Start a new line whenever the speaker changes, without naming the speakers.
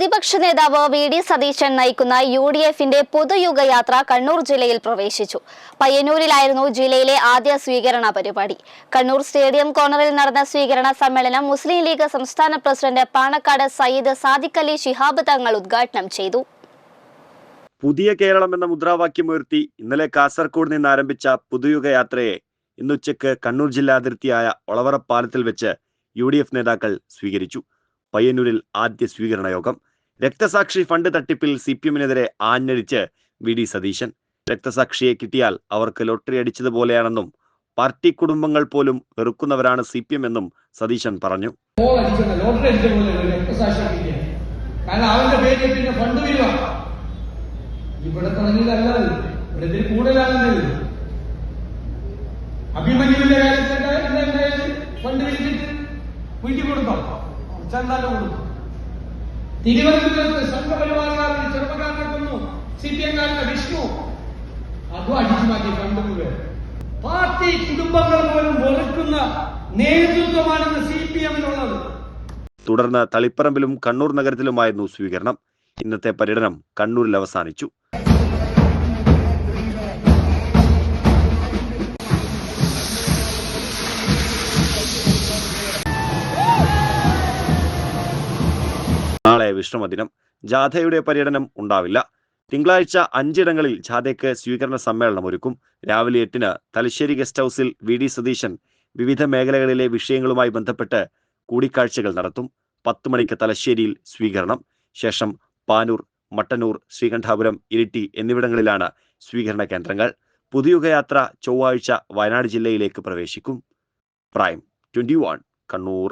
പ്രതിപക്ഷ നേതാവ് V D Satheesan നയിക്കുന്ന യു ഡി എഫിന്റെ പൊതുയുഗയാത്ര കണ്ണൂർ ജില്ലയിൽ പ്രവേശിച്ചു. പയ്യന്നൂരിലായിരുന്നു ജില്ലയിലെ ആദ്യ സ്വീകരണ പരിപാടി. കണ്ണൂർ സ്റ്റേഡിയം കോർണറിൽ നടന്ന സ്വീകരണ സമ്മേളനം മുസ്ലിം ലീഗ് സംസ്ഥാന പ്രസിഡന്റ് പാണക്കാട് സയ്യിദ് സാദിഖ് അലി ശിഹാബ് തങ്ങൾ ഉദ്ഘാടനം ചെയ്തു.
പുതിയ കേരളം എന്ന മുദ്രാവാക്യമുയർത്തി ഇന്നലെ കാസർഗോഡ് നിന്ന് ആരംഭിച്ച പുതുയുഗ യാത്രയെ ഇന്നുച്ചയ്ക്ക് കണ്ണൂർ ജില്ലാ അതിർത്തിയായ ഒളവറ പാലത്തിൽ വെച്ച് യു നേതാക്കൾ സ്വീകരിച്ചു. പയ്യന്നൂരിൽ ആദ്യ സ്വീകരണ യോഗം. രക്തസാക്ഷി ഫണ്ട് തട്ടിപ്പിൽ സി പി എമ്മിനെതിരെ ആഞ്ഞടിച്ച് വി ഡി സതീശൻ. രക്തസാക്ഷിയെ കിട്ടിയാൽ അവർക്ക് ലോട്ടറി അടിച്ചതുപോലെയാണെന്നും പാർട്ടി കുടുംബങ്ങൾ പോലും വെറുക്കുന്നവരാണ് സി പി എം എന്നും സതീശൻ പറഞ്ഞു.
അഭിമന്യുവിന്റെ കാര്യത്തിൽ ഫണ്ട് വീട്ടിൽ കൊടുത്തോ? ചന്താല തിരുവനന്തപുരത്ത് സംഘപരിവാറുകാരുടെ ചെറുപ്പക്കാരനെ കൊന്നു സി പി എംകാരന്റെ വിഷ്ണു. അതും അടിച്ചു മാറ്റി ഫണ്ട് പാർട്ടി കുടുംബങ്ങൾ പോലും വെറുക്കുന്ന നേതൃത്വമാണെന്ന് സി പി എമ്മിനുള്ളത്.
തുടർന്ന് തളിപ്പറമ്പിലും കണ്ണൂർ നഗരത്തിലുമായിരുന്നു സ്വീകരണം. ഇന്നത്തെ പര്യടനം കണ്ണൂരിൽ അവസാനിച്ചു. നാളെ വിശ്രമദിനം ജാഥയുടെ പര്യടനം ഉണ്ടാവില്ല. തിങ്കളാഴ്ച അഞ്ചിടങ്ങളിൽ ജാഥയ്ക്ക് സ്വീകരണ സമ്മേളനം ഒരുക്കും. രാവിലെ എട്ടിന് തലശ്ശേരി ഗസ്റ്റ് ഹൗസിൽ വി ഡി സതീശൻ വിവിധ മേഖലകളിലെ വിഷയങ്ങളുമായി ബന്ധപ്പെട്ട് കൂടിക്കാഴ്ചകൾ നടത്തും. പത്ത് മണിക്ക് തലശ്ശേരിയിൽ സ്വീകരണം. ശേഷം പാനൂർ മട്ടന്നൂർ ശ്രീകണ്ഠാപുരം ഇരിട്ടി എന്നിവിടങ്ങളിലാണ് സ്വീകരണ കേന്ദ്രങ്ങൾ. പുതുയുഗയാത്ര ചൊവ്വാഴ്ച വയനാട് ജില്ലയിലേക്ക് പ്രവേശിക്കും. Prime twenty Kannur.